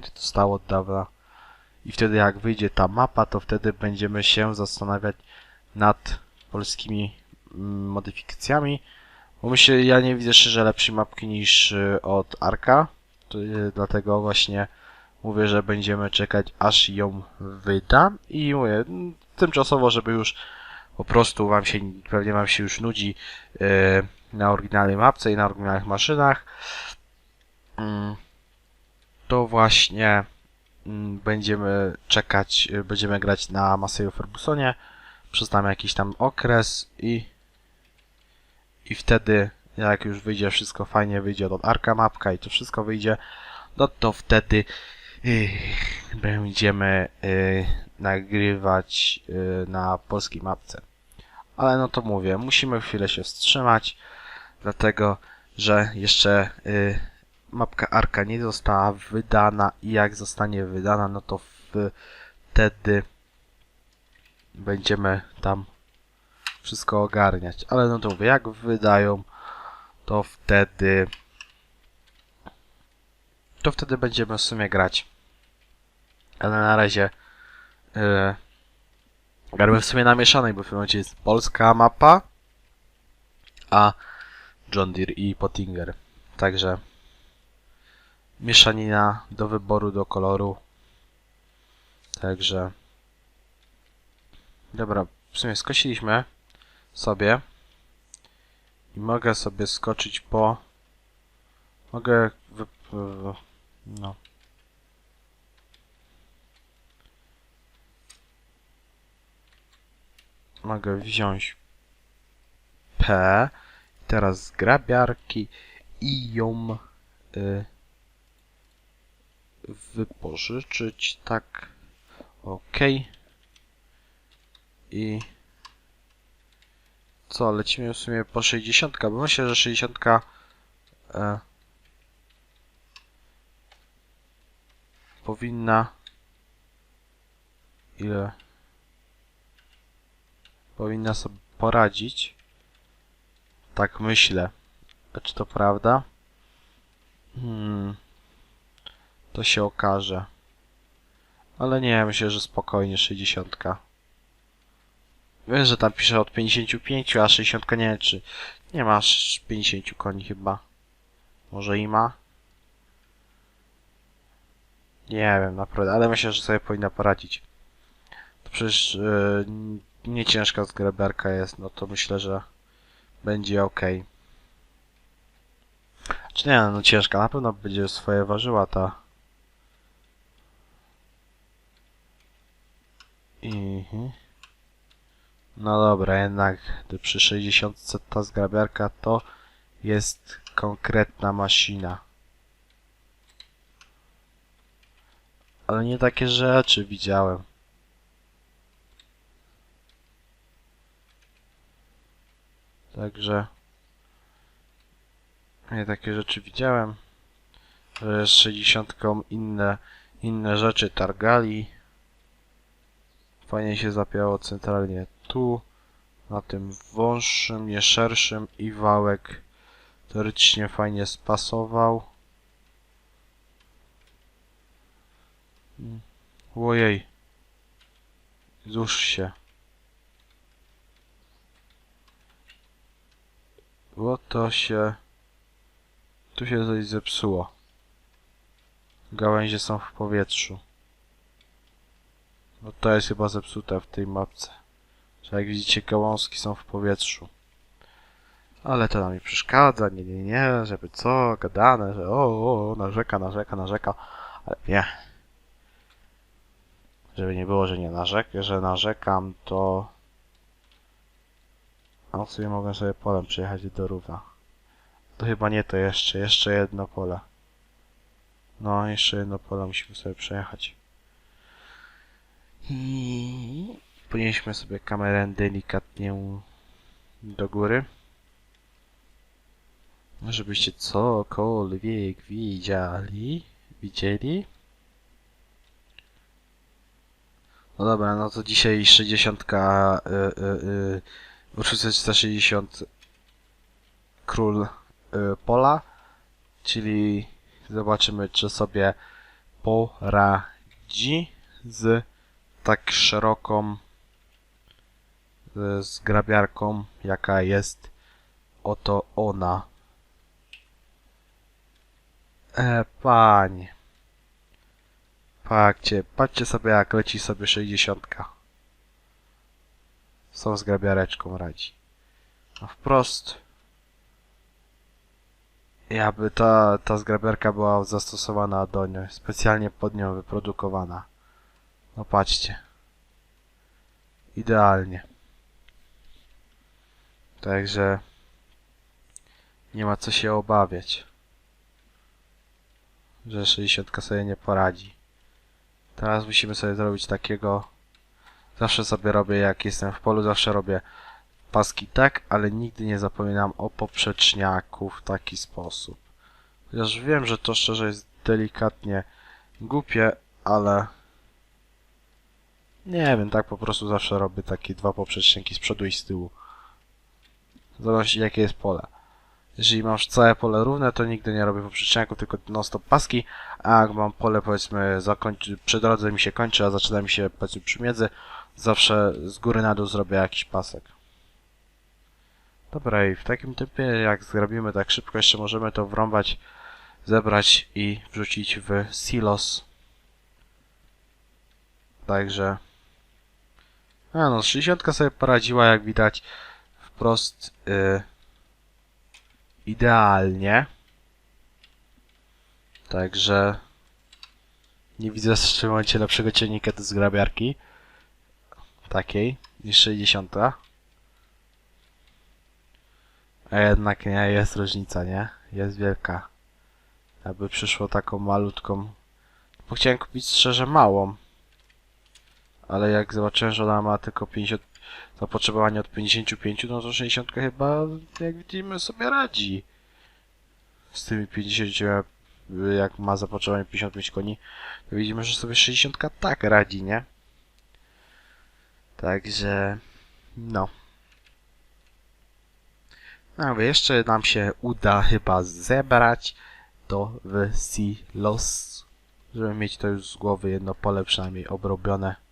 To stało od dawna. I wtedy jak wyjdzie ta mapa, to wtedy będziemy się zastanawiać nad polskimi mm, modyfikacjami. Bo myślę, ja nie widzę szczerze lepszej mapki niż y, od Arka. Y, dlatego właśnie mówię, że będziemy czekać aż ją wyda. I mówię, mm, tymczasowo, żeby już po prostu wam się, pewnie wam się już nudzi y, na oryginalnej mapce i na oryginalnych maszynach. To właśnie mm, będziemy czekać, y, będziemy grać na Maseju Fergusonie przez tam jakiś tam okres i i wtedy jak już wyjdzie wszystko fajnie, wyjdzie od Arka mapka i to wszystko wyjdzie, no to wtedy y, będziemy y, nagrywać na polskiej mapce. Ale no to mówię, musimy chwilę się wstrzymać, dlatego że jeszcze mapka Arka nie została wydana i jak zostanie wydana, no to wtedy będziemy tam wszystko ogarniać. Ale no to mówię, jak wydają, to wtedy to wtedy będziemy w sumie grać. Ale na razie yy, gramy w sumie na mieszanej, bo w tym momencie jest polska mapa, a John Deere i Pottinger. Także mieszanina do wyboru, do koloru. Także. Dobra, w sumie skosiliśmy sobie. I mogę sobie skoczyć po. Mogę wy... no. Mogę wziąć P. Teraz z grabiarki i ją y, wypożyczyć tak ok i co, lecimy w sumie po 60, bo myślę, że 60 e, powinna ile powinna sobie poradzić. Tak myślę. Czy to prawda? Hmm. To się okaże. Ale nie, myślę, że spokojnie 60. Wiem, że tam pisze od 55, a 60 nie wiem, czy nie masz 50 koni chyba. Może i ma? Nie wiem, naprawdę, ale myślę, że sobie powinna poradzić. To przecież yy, nie ciężka zgrabiarka jest, no to myślę, że będzie ok. Czy nie, no ciężka, na pewno będzie swoje ważyła ta. I... No dobra, jednak przy 60 ta zgrabiarka to jest konkretna maszyna. Ale nie takie rzeczy widziałem. Także nie takie rzeczy widziałem. Z 60 inne, inne rzeczy targali. Fajnie się zapiało centralnie tu, na tym wąższym, nie szerszym i wałek teoretycznie fajnie spasował. Mm. Ojej. Złóż się. Bo to się... Tu się coś zepsuło. Gałęzie są w powietrzu. No to jest chyba zepsute w tej mapce. Że jak widzicie gałązki są w powietrzu. Ale to nam nie przeszkadza, nie, nie, nie, żeby co, gadane, że o, o, narzeka, narzeka, narzeka, ale nie. Żeby nie było, że nie narzek, że narzekam, to... A w sumie mogę sobie polem przyjechać do Rówa. To chyba nie to jeszcze, jeszcze jedno pole. No, jeszcze jedno pole musimy sobie przejechać. I podnieśmy sobie kamerę delikatnie do góry. Żebyście cokolwiek widzieli. Widzieli. No dobra, no to dzisiaj 60 y, y, y, uczucie 160 król y, pola, czyli zobaczymy czy sobie poradzi z tak szeroką e, zgrabiarką, jaka jest oto ona. E, panie. Patrzcie, patrzcie sobie jak leci sobie 60. Z tą zgrabiareczką radzi. A wprost. Jakby ta, ta zgrabiarka była zastosowana do niej, specjalnie pod nią wyprodukowana. No patrzcie. Idealnie. Także nie ma co się obawiać, że 60 sobie nie poradzi. Teraz musimy sobie zrobić takiego. Zawsze sobie robię, jak jestem w polu, zawsze robię paski tak, ale nigdy nie zapominam o poprzeczniaku w taki sposób. Chociaż wiem, że to szczerze jest delikatnie głupie, ale nie wiem, tak po prostu zawsze robię takie dwa poprzeczniaki z przodu i z tyłu. Zależy jakie jest pole. Jeżeli mam całe pole równe, to nigdy nie robię poprzeczniaków, tylko non-stop paski, a jak mam pole powiedzmy zakończy, przy drodze mi się kończy, a zaczyna mi się powiedzmy przy miedzy, zawsze z góry na dół zrobię jakiś pasek. Dobra i w takim tempie jak zrobimy tak szybko, jeszcze możemy to wrąbać, zebrać i wrzucić w silos. Także... A no, 60 sobie poradziła jak widać wprost y, idealnie. Także nie widzę w tym momencie lepszego ciennika do zgrabiarki. Takiej niż 60. A jednak nie, jest różnica, nie? Jest wielka. Jakby przyszło taką malutką. Bo chciałem kupić szczerze małą. Ale jak zobaczyłem, że ona ma tylko 50 zapotrzebowanie od 55, no to 60 chyba, jak widzimy, sobie radzi. Z tymi 50, jak ma zapotrzebowanie 55 koni, to widzimy, że sobie 60 tak radzi, nie? Także, no. No, ale jeszcze nam się uda chyba zebrać to w silos, żeby mieć to już z głowy jedno pole przynajmniej obrobione.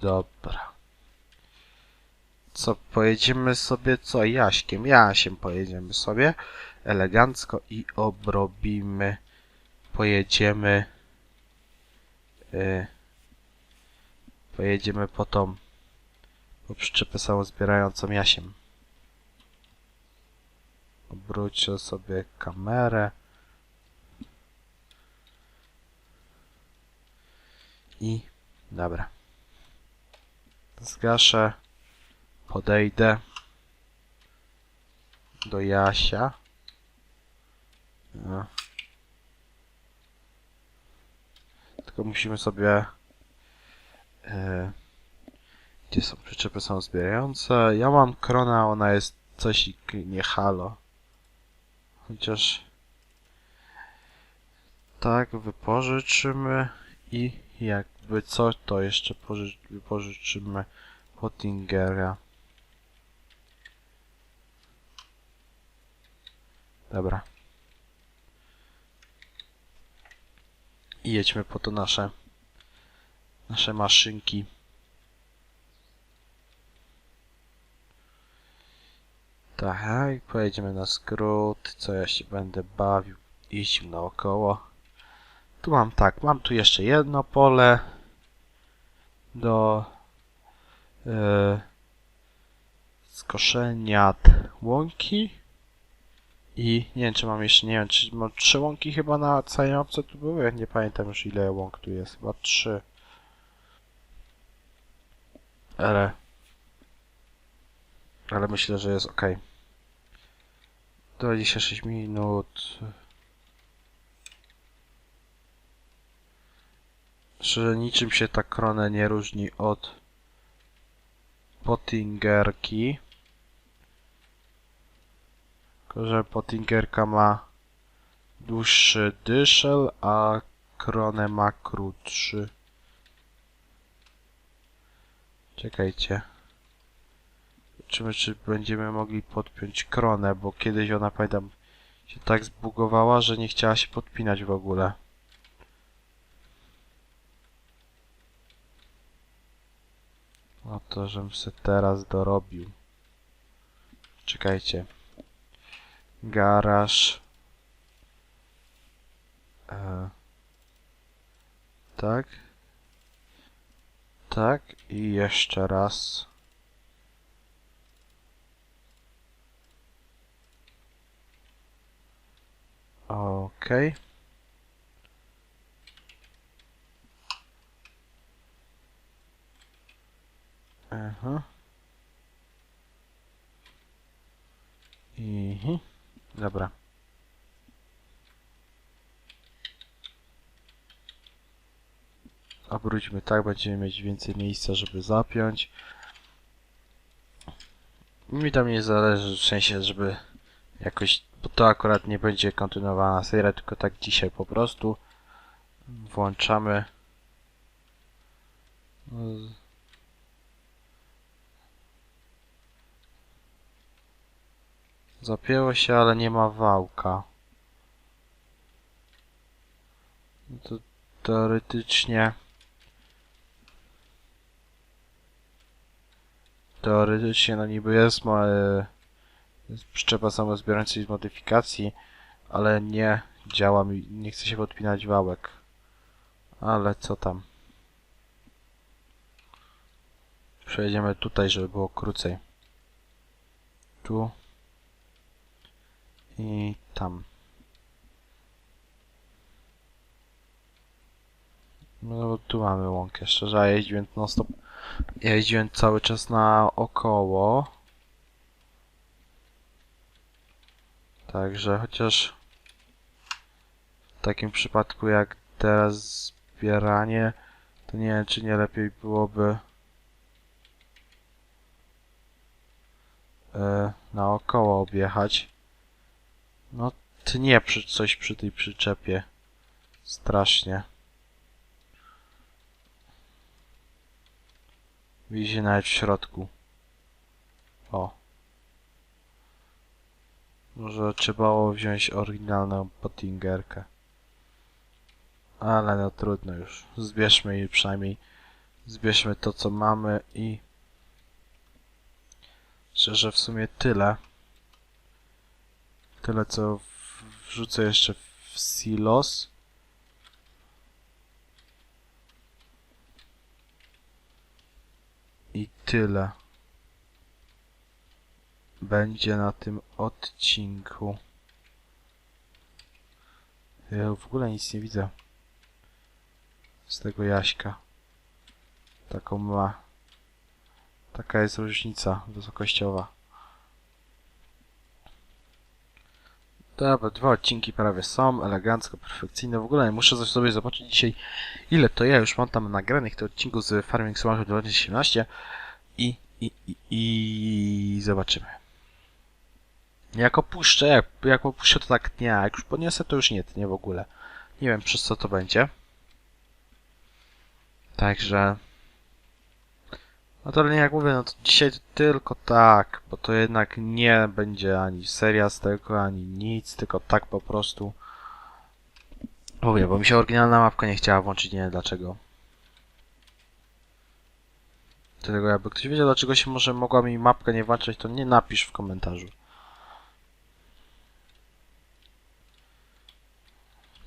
Dobra. Co, pojedziemy sobie, co, Jaśkiem, Jasiem pojedziemy sobie elegancko i obrobimy, pojedziemy, yy, pojedziemy po tą, po przyczepę samozbierającą Jasiem. Obróćcie sobie kamerę. I dobra. Zgaszę. Podejdę do Jasia. No. Tylko musimy sobie... E, gdzie są przyczepy są zbierające? Ja mam krona, ona jest coś nie halo. Chociaż... Tak, wypożyczymy i jakby co, to jeszcze pożycz, wypożyczymy Pottingera. Dobra. I jedźmy po to nasze nasze maszynki. Tak, pojedziemy na skrót, co ja się będę bawił, iść naokoło. Tu mam tak, mam tu jeszcze jedno pole do e, skoszenia łąki i nie wiem czy mam jeszcze, nie wiem czy mam trzy łąki chyba na całej mapce tu były, nie pamiętam już ile łąk tu jest, chyba trzy. Ale ale myślę, że jest ok. 26 minut. Szczerze niczym się ta krona nie różni od Pottingerki. Tylko, że Pottingerka ma dłuższy dyszel, a kronę ma krótszy. Czekajcie. Zobaczymy, czy będziemy mogli podpiąć kronę, bo kiedyś ona, pamiętam, się tak zbugowała, że nie chciała się podpinać w ogóle. O to, żebym se teraz dorobił. Czekajcie. Garaż. E, tak. Tak. I jeszcze raz. Okej. Aha. I... Dobra. Obróćmy tak, będziemy mieć więcej miejsca, żeby zapiąć. Mi tam nie zależy, w sensie, żeby jakoś, bo to akurat nie będzie kontynuowana seria, tylko tak dzisiaj po prostu włączamy No, Zapięło się, ale nie ma wałka. To teoretycznie... Teoretycznie no niby jest, ma, jest przyczepa samozbierającej z modyfikacji, ale nie działa mi, nie chce się podpinać wałek. Ale co tam. Przejdziemy tutaj, żeby było krócej. Tu i tam. No tu mamy łąkę. Szczerze, ja jeździłem non stop. Ja jeździłem cały czas na około. Także chociaż w takim przypadku jak teraz zbieranie, to nie wiem czy nie lepiej byłoby e, naokoło objechać. No tnie przy, coś przy tej przyczepie. Strasznie. Widzi nawet w środku. O. Może trzeba było wziąć oryginalną pottingerkę. Ale no trudno już. Zbierzmy jej przynajmniej. Zbierzmy to co mamy i... Szczerze w sumie tyle. Tyle co wrzucę jeszcze w silos. I tyle. Będzie na tym odcinku. Ja w ogóle nic nie widzę. Z tego Jaśka. Taką ma. Taka jest różnica wysokościowa. Dobra, dwa odcinki prawie są, elegancko, perfekcyjne. W ogóle nie muszę coś sobie zobaczyć dzisiaj, ile to ja już mam tam nagranych tych odcinków z Farming Simulator 2017 i, i, i, i zobaczymy. Jak opuszczę, jak, jak opuszczę to tak tnie, a jak już podniosę to już nie tnie w ogóle. Nie wiem przez co to będzie. Także... No to nie jak mówię, no to dzisiaj tylko tak, bo to jednak nie będzie ani seria z tego, ani nic, tylko tak po prostu. Mówię, bo mi się oryginalna mapka nie chciała włączyć, nie wiem dlaczego. Dlatego jakby ktoś wiedział dlaczego się może mogła mi mapka nie włączać, to nie napisz w komentarzu.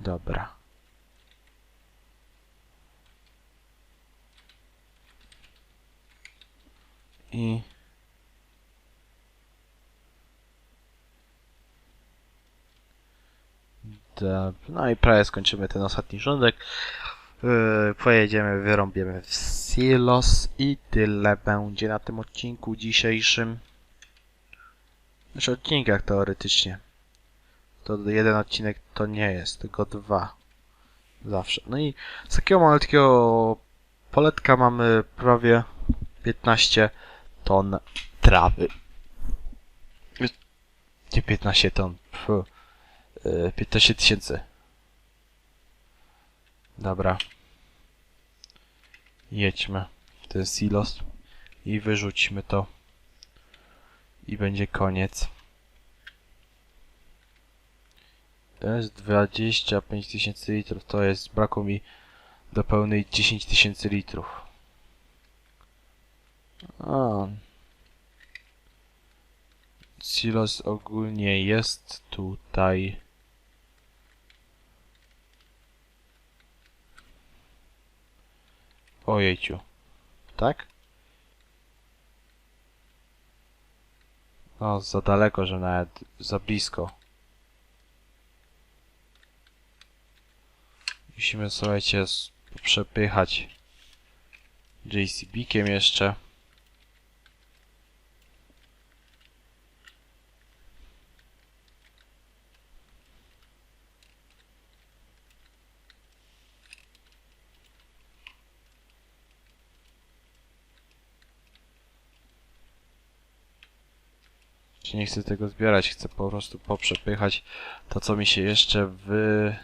Dobra. I... No i prawie skończymy ten ostatni rządek. Yy, pojedziemy, wyrąbiemy w silos i tyle będzie na tym odcinku dzisiejszym. Znaczy odcinkach teoretycznie. To jeden odcinek to nie jest, tylko dwa. Zawsze. No i z takiego malutkiego poletka mamy prawie 15 ton trawy. Nie 15 ton. Yy, 15 tysięcy. Dobra. Jedźmy w ten silos i wyrzućmy to. I będzie koniec. To jest 25 tysięcy litrów, to jest, brakło mi do pełnej 10 tysięcy litrów. A. Silos ogólnie jest tutaj. Ojejciu. Tak? O, za daleko, że nawet za blisko. Musimy, słuchajcie, przepychać JCB-kiem jeszcze. Nie chcę tego zbierać, chcę po prostu poprzepychać to, co mi się jeszcze wy...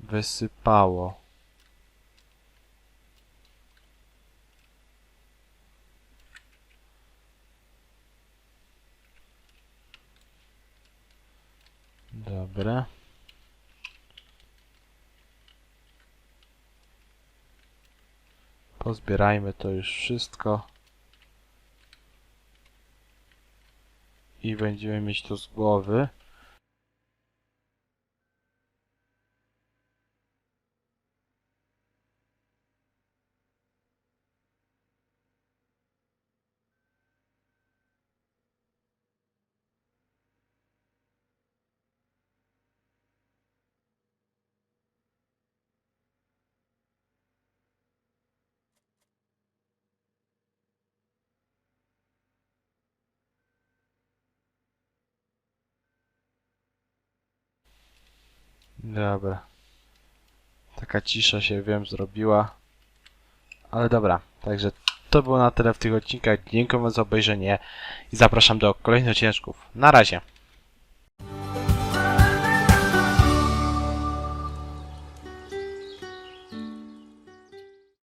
wysypało. Dobra. Pozbierajmy to już wszystko. I będziemy mieć to z głowy. Dobra. Taka cisza się, wiem, zrobiła. Ale dobra, także to było na tyle w tych odcinkach. Dziękuję za obejrzenie i zapraszam do kolejnych odcinków. Na razie.